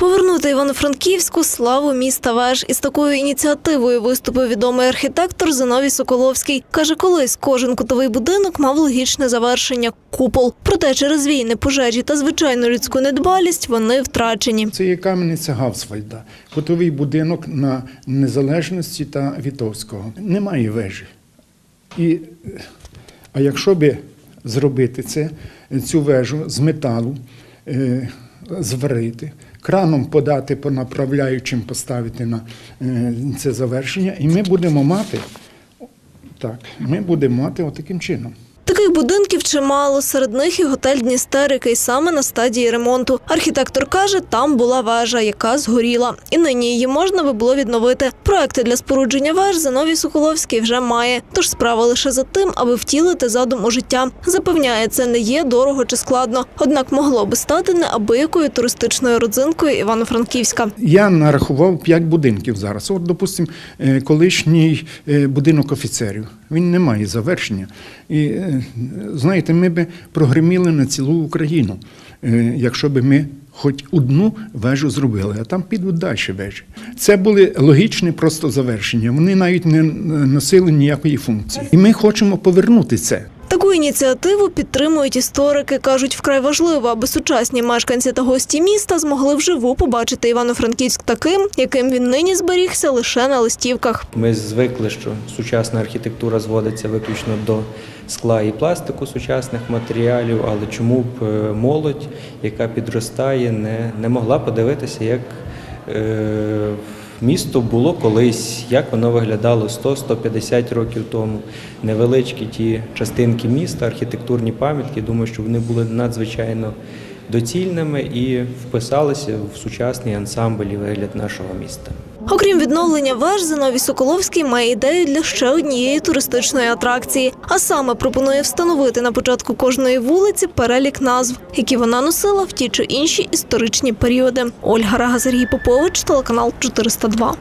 Повернути Івано-Франківську славу міста веж. Із такою ініціативою виступив відомий архітектор Зиновій Соколовський. Каже, колись кожен кутовий будинок мав логічне завершення купол. Проте через війни, пожежі та звичайну людську недбалість вони втрачені. Це є кам'яниця Гавсвальда, готовий будинок на Незалежності та Вітовського. Немає вежі. І, а якщо би зробити це, цю вежу з металу, е, зварити, краном подати по направляючим, поставити на е, це завершення, і ми будемо мати, так, ми будемо мати отаким чином. Таких будинків чимало. Серед них і готель Дністер, який саме на стадії ремонту. Архітектор каже, там була вежа, яка згоріла, і нині її можна би було відновити. Проекти для спорудження веж Зиновій Соколовський вже має. Тож справа лише за тим, аби втілити задум у життя. Запевняє, це не є дорого чи складно. Однак могло би стати неабиякою туристичною родзинкою Івано-Франківська. Я нарахував п'ять будинків зараз. От, допустимо, е, колишній е, будинок офіцерів. Він не має завершення. І е, знаєте, ми би прогреміли на цілу Україну, е, якщо би ми хоч одну вежу зробили, а там підуть далі вежі. Це були логічні просто завершення. Вони навіть не носили ніякої функції. І ми хочемо повернути це. Таку ініціативу підтримують історики. кажуть, вкрай важливо, аби сучасні мешканці та гості міста змогли вживу побачити Івано-Франківськ таким, яким він нині зберігся лише на листівках. Ми звикли, що сучасна архітектура зводиться виключно до скла і пластику сучасних матеріалів, але чому б е, молодь, яка підростає, не, могла подивитися, як е, місто було колись, як воно виглядало 100-150 років тому. Невеличкі ті частинки міста, архітектурні пам'ятки, думаю, що вони були надзвичайно доцільними і вписалися в сучасний ансамбль і вигляд нашого міста. Окрім відновлення веж, Зиновій Соколовський має ідею для ще однієї туристичної атракції. А саме пропонує встановити на початку кожної вулиці перелік назв, які вона носила в ті чи інші історичні періоди. Ольга Рага, Сергій Попович, телеканал 402.